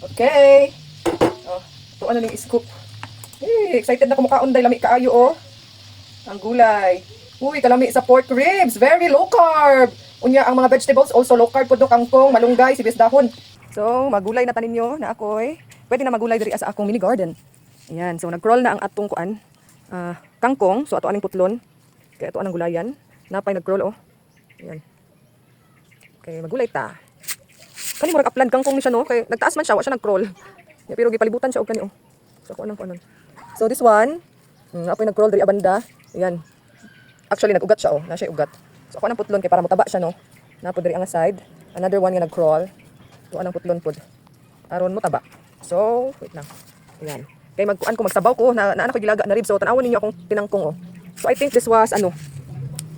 Okay. Oh, ito ano ning scoop. Eh, excited na kumukaon dahil lami kaayo oh. Ang gulay. Uy, kalami sa pork ribs. Very low carb. Unya, ang mga vegetables also low carb po do kangkong, malunggay, sibis dahon. So, magulay na tanin nyo na ako'y pwede na magulay diri sa akong mini garden. Ayan, so nag-crawl na ang atong kuan. ah, kangkong, so ato aning putlon. Kaya ato anang gulayan. Napay nag-crawl oh. Ayan. Okay, magulay ta. Kani murag upland kangkong ni siya no, kay nagtaas man siya, wa siya nag-crawl. Ya, pero gipalibutan siya og kani oh. So anang kuanon. So this one, mm, apoy nag-crawl diri abanda. Ayan. Actually nag-ugat siya oh, na siya ugat. So ako nang putlon kay para mutaba siya no. Napo diri ang side. Another one nga nag-crawl. So anang putlon pud. Aron mo taba. So, wait lang. Ayan. Kay magkuan ko magsabaw ko na naa na ko gilaga na rib. So tan-awon ninyo akong tinangkong oh. So I think this was ano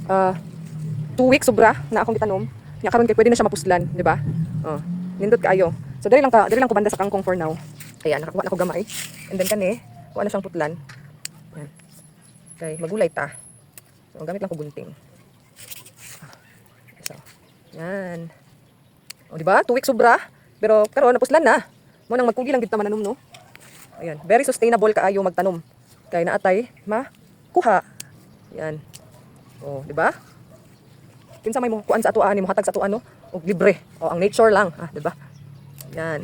uh, two weeks sobra na akong gitanom. Nya karon kay pwede na siya mapuslan, di ba? Oh, nindot kaayo. So diri lang ka, diri lang ko banda sa kangkong for now. Ayan, nakakuha na ko gamay. And then kani, kuha na siyang putlan. Ayan. Okay, magulay ta. So gamit lang ko gunting. Ah, So, yan. O di ba? Two weeks sobra. Pero karon napuslan na. Mo nang magkugi lang gid ta mananom no. Ayan, very sustainable kaayo magtanom. Kay naatay ma kuha. Yan. Oh, di ba? Kinsa may mo kuan sa atuan ni mohatag sa atuan no? Og libre. O ang nature lang, ah, di ba? Yan.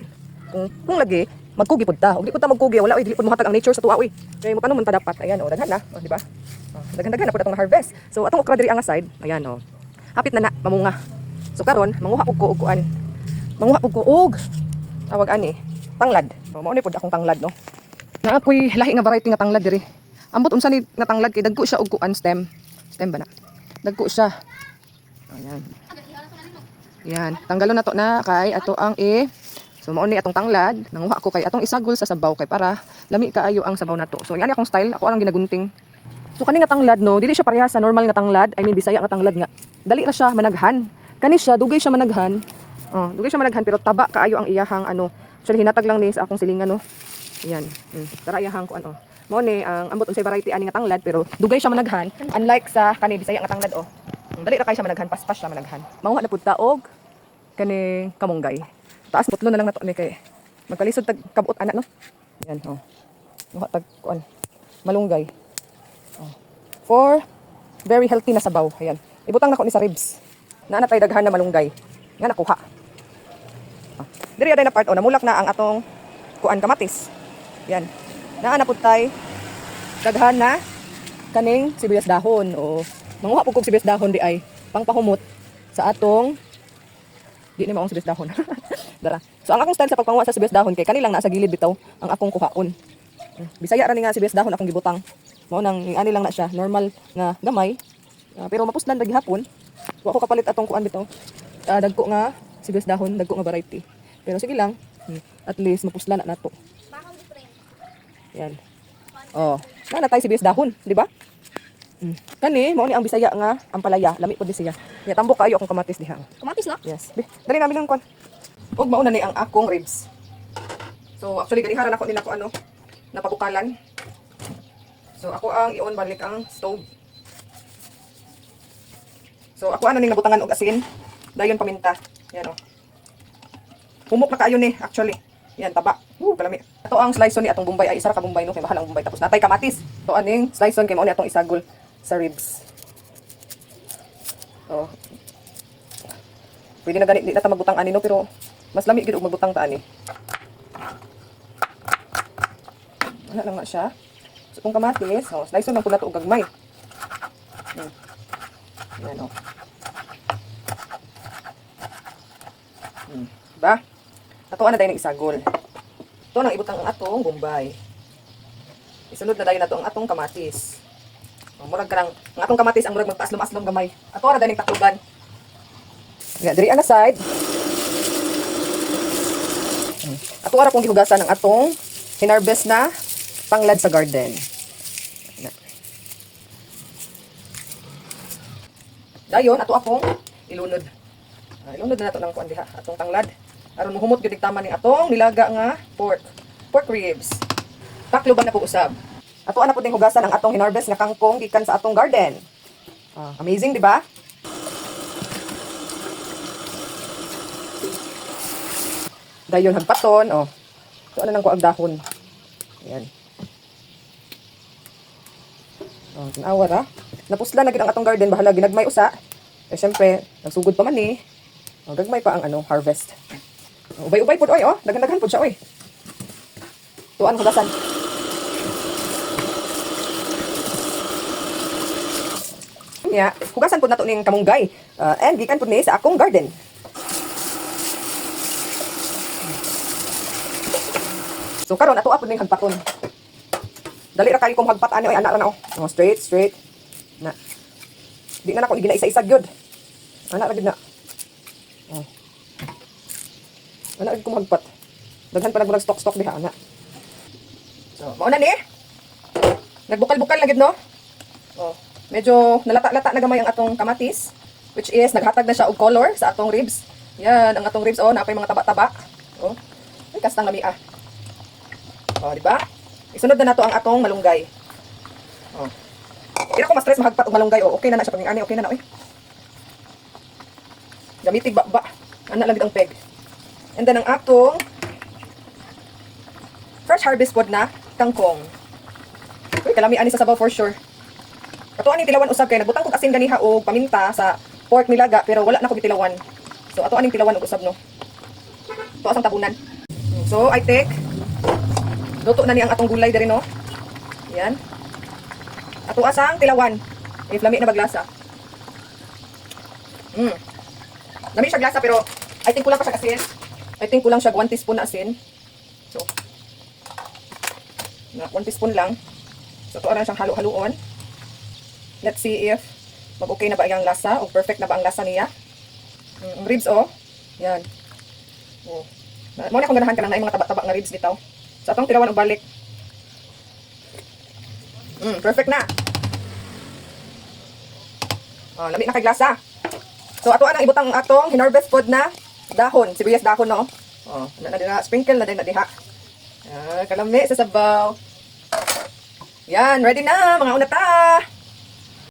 Kung kung lagi magkugi pud ta. Og di pud ta magkugi, wala oy dili pud mohatag ang nature sa tuwa oy. Kay mo man ta dapat. Ayan oh, daghan na, oh, di ba? Oh, daghan-daghan na pud atong harvest. So atong okra diri ang side, ayan oh. Hapit na na mamunga. So karon manguha pud ko og kuan. Manguha pud ko og tawag ani, tanglad. So mao ni pud akong tanglad no. Na ako'y lahi nga variety nga tanglad diri. Ambot unsa ni nga tanglad kay dagko siya og kuan stem. Stem ba na? Dagko siya. Ayan. Yan, tanggalon na to na kay ato ang i So mao ni atong tanglad, nanguha ko kay atong isagol sa sabaw kay para lami kaayo ang sabaw nato. So yan akong style, ako ang ginagunting. So kani nga tanglad no, dili siya parehas sa normal nga tanglad, I mean Bisaya nga tanglad nga. Dali ra siya managhan. Kani siya dugay siya managhan. Oh, dugay siya managhan pero taba kaayo ang iyahang ano. Actually hinatag lang ni sa akong silingan no. Yan. Mm. Tara iyahang ko ano. Mao ni ang ambot unsay variety ani nga tanglad pero dugay siya managhan unlike sa kani Bisaya nga tanglad oh. Dali ra kay siya managhan, paspas siya managhan. Manguha na pud og kani kamunggay. Taas putlo na lang nato ni kay magkalisod tag kabuot ana no. Yan oh. Muha tag kuan malunggay. Oh. For very healthy na sabaw. Ayan. Ibutang nako ni sa ribs. Naa na tay daghan na malunggay. Nga nakuha. Oh. Diri na part oh, namulak na ang atong kuan kamatis. Yan. Naa na pud tay daghan na kaning sibuyas dahon o manguha pud kog sibuyas dahon di ay pangpahumot sa atong di ni maong sibuyas dahon. Dara. So ang akong style sa pagpanguha sa sibuyas dahon kay kanilang nasa gilid bitaw ang akong kuhaon. Mm. Bisaya ra ni nga sibuyas dahon akong gibutang. Mao nang ani lang na siya, normal nga gamay. Ah, pero mapuslan ra gihapon. Wa ko kapalit atong kuan bitaw. Ah, dagko nga sibuyas dahon, dagko nga variety. Pero sige lang, mm, at least mapuslan na nato. Yan. Oh, na natay sibuyas dahon, di ba? Mm. Kani, mao ni ang Bisaya nga ang palaya, lami pod di siya. Ya tambok kayo akong kamatis diha. Kamatis na? Yes. Be, dali namin ng kwan. Ug mauna ni ang akong ribs. So actually ganiharan ako nila ko ano, napabukalan. So ako ang i-on balik ang stove. So ako ano ning nabutangan og asin, dayon paminta. Yan oh. Humok na kaayo ni actually. Yan taba. Woo, kalami. Ito ang slice ni atong bumbay ay isa ra ka bumbay no kay mahal ang bumbay tapos natay kamatis. So aning slice kay mao ni atong isagol sa ribs. Oh, Pwede na ganit, di na ta magbutang ani no, pero mas lami gid og magbutang ta ani. Wala lang na siya. So, itong kamatis, oh, slice lang po na ito gagmay. Hmm. Yan, oh. Hmm. Diba? Ato na dahil ng isagol. Ito nang ibutang ang atong bombay. Isunod na dahil na ito ang atong kamatis. Murag karang, ang atong kamatis ang murag magpaaslom-aslom gamay. Ato na dahil ng takluban. Nga, diri ang side. Hmm. Ato ara kong gihugasan ang atong hinarvest na tanglad sa garden. Dayon ato akong ilunod. Ah, ilunod na nato ng kuan diha atong tanglad. Aron mohumot gyud tama ning atong nilaga nga pork. Pork ribs. Taklo ba na po usab. Ato ana pud ning hugasan ang atong hinarvest nga kangkong gikan sa atong garden. Ah, amazing, di ba? Dayon hagpaton, oh. So, ano nang kuag dahon. Ayan. Oh, tinawa ra. Napusla na gid ang atong garden bahala ginagmay usa. Eh syempre, nagsugod pa man ni. Oh, gagmay pa ang ano, harvest. Oh, ubay-ubay pud oy, oh. Daghan-daghan pud siya oy. Tuan hugasan. Ya, hugasan pud nato ning kamunggay. Uh, and gikan pud ni sa akong garden. So karon ato apod ning hagpaton. Dali ra kayo kung hagpat ani oy ana ra na oh. Oh, straight, straight. Na. Di na nako ginaisa-isa gyud. Ana ra gyud na. Oh. Ana gyud kung hagpat. Daghan pa nag stock-stock diha ana. So, mao na ni. Nagbukal-bukal na gyud no. Oh, medyo nalata-lata na gamay ang atong kamatis which is naghatag na siya og color sa atong ribs. Yan, ang atong ribs oh, napay mga taba-taba. Oh. Ay kastang lami ah. Oh, di ba? Isunod na nato ang atong malunggay. Oh. Ira ko ma-stress mahagpat og malunggay. Oh, okay na na siya pag ani, okay na na oy. Gamitig ba ba. Ana lang ang peg. And then ang atong fresh harvest pod na kangkong. Uy, kalami ani sa sabaw for sure. Ato aning tilawan usab kay nagbutang kog asin ganiha og paminta sa pork nilaga pero wala na ko gitilawan. So ato aning tilawan og usab no. Ito asang tabunan. So I take Luto na ni ang atong gulay diri no. Yan. Ato asang tilawan. If lami na baglasa. Mm. Lami siya glasa pero I think kulang pa siya asin. I think kulang siya 1 teaspoon na asin. So. Na 1 teaspoon lang. So to siyang halo-haloon. Let's see if mag-okay na ba ang lasa o perfect na ba ang lasa niya. Mm, ang ribs oh. Yan. Oh. Mo na akong ganahan ka lang na mga taba-taba nga ribs bitaw. Sa atong tirawan og balik. Mm, perfect na. Oh, lami na kay glasa. So ato anang ibutang atong hinarvest food na dahon, sibuyas dahon no. Oh, na na diha, sprinkle na din na diha. Ah, kalami sa sabaw. Yan, ready na mga unata.